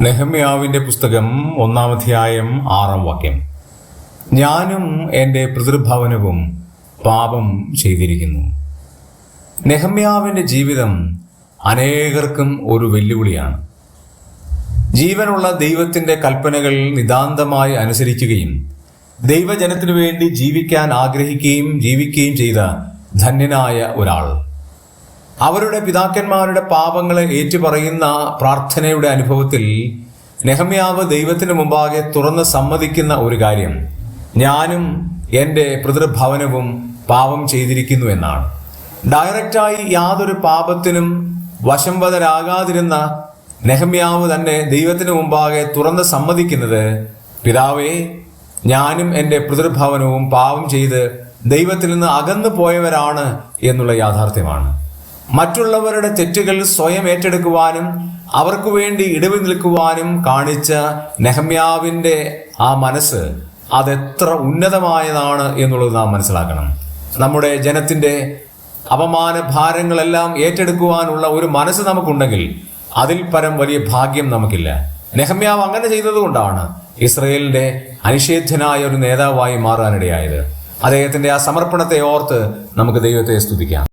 നെഹമ്യാവിന്റെ പുസ്തകം ഒന്നാമധ്യായം ആറാം വാക്യം. ഞാനും എന്റെ പിതൃഭവനവും പാപം ചെയ്തിരിക്കുന്നു. നെഹമ്യാവിന്റെ ജീവിതം അനേകർക്കും ഒരു വെല്ലുവിളിയാണ്. ജീവനുള്ള ദൈവത്തിന്റെ കൽപ്പനകൾ നിതാന്തമായി അനുസരിക്കുകയും ദൈവജനത്തിനു വേണ്ടി ജീവിക്കാൻ ആഗ്രഹിക്കുകയും ജീവിക്കുകയും ചെയ്ത ധന്യനായ ഒരാൾ. അവരുടെ പിതാക്കന്മാരുടെ പാപങ്ങളെ ഏറ്റുപറയുന്ന പ്രാർത്ഥനയുടെ അനുഭവത്തിൽ നെഹമ്യാവ് ദൈവത്തിന് മുമ്പാകെ തുറന്ന് സമ്മതിക്കുന്ന ഒരു കാര്യം. ഞാനും എന്റെ പിതൃഭവനവും പാപം ചെയ്തിരിക്കുന്നു എന്നാണ്. ഡയറക്റ്റായി യാതൊരു പാപത്തിനും വശംവതരാകാതിരുന്ന നെഹമ്യാവ് തന്നെ ദൈവത്തിന് മുമ്പാകെ തുറന്ന് സമ്മതിക്കുന്നത് പിതാവേ ഞാനും എന്റെ പിതൃഭവനവും പാപം ചെയ്ത് ദൈവത്തിൽ നിന്ന് അകന്നു പോയവരാണ് എന്നുള്ള യാഥാർത്ഥ്യമാണ്. മറ്റുള്ളവരുടെ തെറ്റുകൾ സ്വയം ഏറ്റെടുക്കുവാനും അവർക്ക് വേണ്ടി ഇടവി നിൽക്കുവാനും കാണിച്ച നെഹമ്യാവിന്റെ ആ മനസ്സ് അതെത്ര ഉന്നതമായതാണ് എന്നുള്ളത് നാം മനസ്സിലാക്കണം. നമ്മുടെ ജനത്തിന്റെ അപമാന ഭാരങ്ങളെല്ലാം ഏറ്റെടുക്കുവാനുള്ള ഒരു മനസ്സ് നമുക്കുണ്ടെങ്കിൽ അതിൽ പരം വലിയ ഭാഗ്യം നമുക്കില്ല. നെഹമ്യാവ് അങ്ങനെ ചെയ്തതുകൊണ്ടാണ് ഇസ്രയേലിന്റെ അനിഷേധ്യനായ ഒരു നേതാവായി മാറാനിടയായത്. അദ്ദേഹത്തിന്റെ ആ സമർപ്പണത്തെ ഓർത്ത് നമുക്ക് ദൈവത്തെ സ്തുതിക്കാം.